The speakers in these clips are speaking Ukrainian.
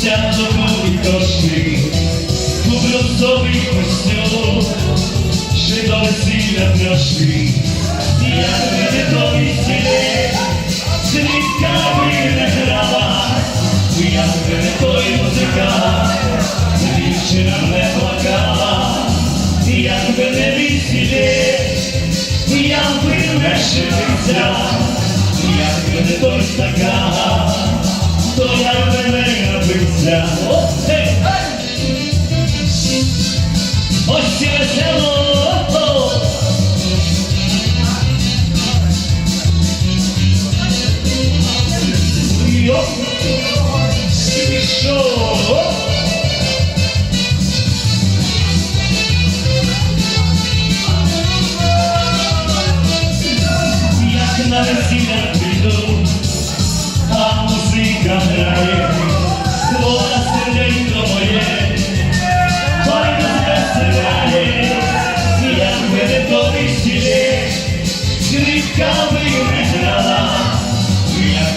Ziarnowy koszyk, obrotowy kościoł, szydowy syna proszy, jak wydowy syny, czyniska wygrała, jak wydowy muzyka, dziewczyna mnie płakała, jak wydowy syny, jak wydowy szybica, jak wydowy staka напився. О, ей! Ось і весело! Йо! Смішно! Як на весілля прийду, а музика грає,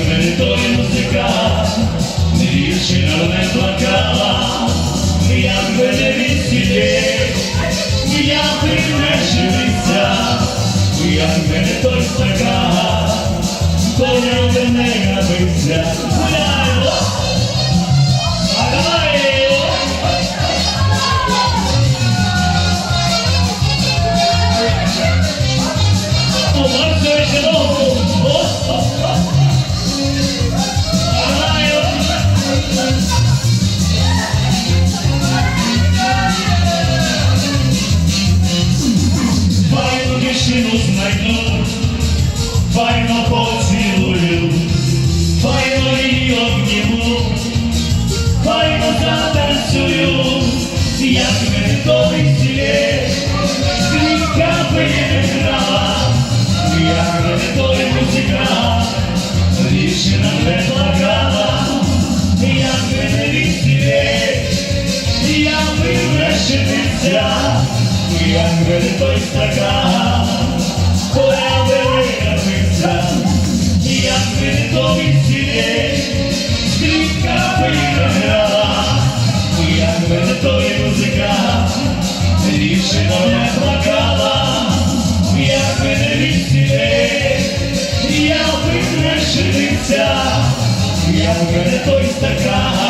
мене той музикант, дівчина не плакала, як мене весілє, як не живиться, як мене той стакан, то я мене набився. як вели той стакан, плевели капиця, як вели той сілей, стрічка поіграла, як вели той музика, рішено не плакала, як вели від сілей, я прикрешениця, як вели той стакан.